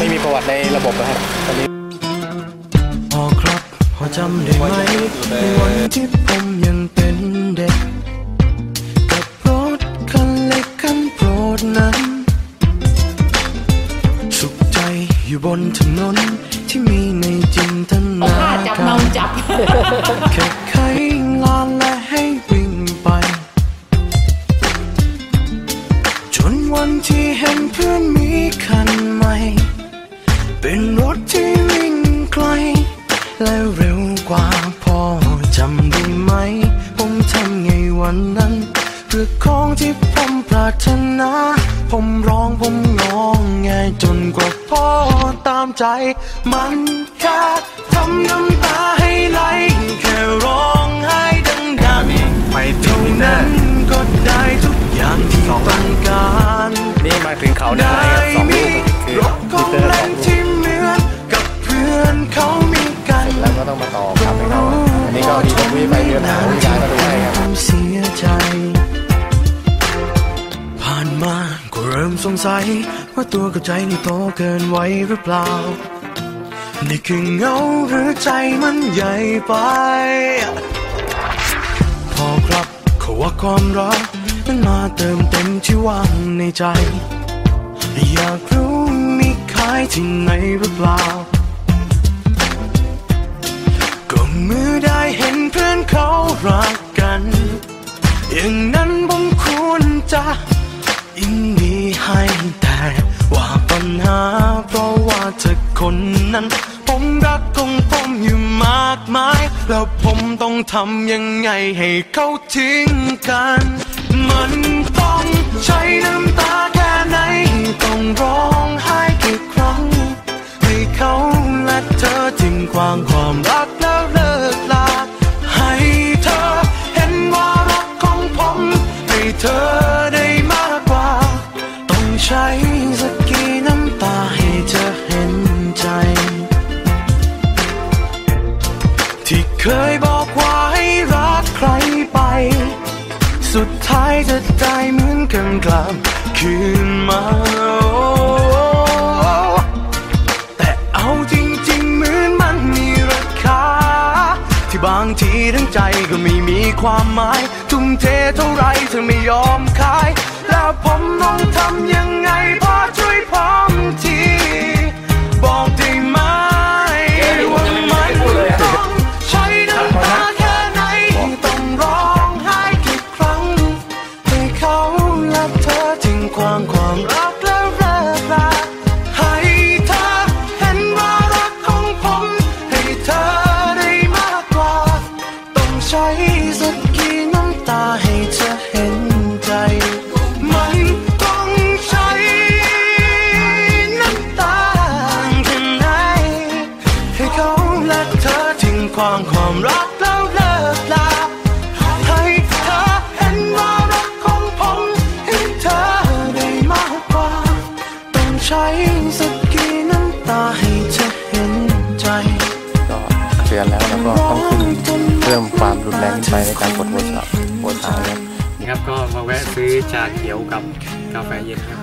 ไม่มีประวัติในระบบนะครับตอนนี้พอครับพอจำได้ไหมในวันที่ผมยังเป็นเด็กกับรถคันเล็กคันโปรดนั้น สุขใจอยู่บนถนนที่มีในจินตนาผ้าจับกาเมารจับแค่ไขล ผมร้องผมงองแงจนกว่าพ่อตามใจ มันแค่ทำน้ำตาให้ไหลแค่ร้องไห้ดังๆไปเท่านั้นก็ได้ทุกอย่างที่ต้องการนี่มาถึงเขาเนี่ยอะไรครับสองลูกคือรถขมิองเตอร์เล่สอนงลูกที่เหมือนกับเพื่อนเขามีกันแล้วก็ต้องมาต่อครับให้เขาอันนี้ก็ดีตรงที่ไปมีปัญหาวิธีการก็ดูให้ครับผมเสียใจผ่านมาก็ เริ่มสงสัยว่าตัวกับใจนี่โตเกินไว้หรือเปล่า นี่คือเงาหรือใจมันใหญ่ไป พอครับเขาว่าความรักนั้นมาเติมเต็มที่ว่างในใจ อยากรู้มีขายที่ไหนหรือเปล่า ก็เมื่อได้เห็นเพื่อนเขารักกัน อย่างนั้นผม คนนั้น ผมรักของผมอยู่มากมาย แล้วผมต้องทำยังไงให้เขาทิ้งกัน มันต้องใช้น้ำตาแค่ไหน ต้องร้องไห้กี่ครั้ง ให้เขาและเธอทิ้งความความรักแล้วเลิกลา ให้เธอเห็นว่ารักของผม ให้เธอ เคยบอกว่าให้รักใครไป สุดท้ายจะได้เหมือนกันกลับคืนมาแต่เอาจริงๆเหมือนมันมีราคา ที่บางทีทั้งใจก็ไม่มีความหมาย ทุ่มเทเท่าไรเธอไม่ยอมขาย แล้วผมต้องทำยังไงพอช่วยผมที ใช้สักกี่น้ำตาให้เธอเห็นใจ มันต้องใช้น้ำตาแค่ไหนให้เขาและเธอทิ้งความความรักแล้วเลิกลาให้เธอเห็นว่ารักของผมให้เธอได้มากกว่า ต้องใช้สักกี่น้ำตาให้เธอเห็นใจก็เตือนแล้วแล้วก็ต้องขึ้นเพิ่มความ รุนแรงขึ้นไปในการกดหัวเสาหัวเท้าครับ นะครับก็มาแวะซื้อชาเขียวกับกาแฟเย็นครับ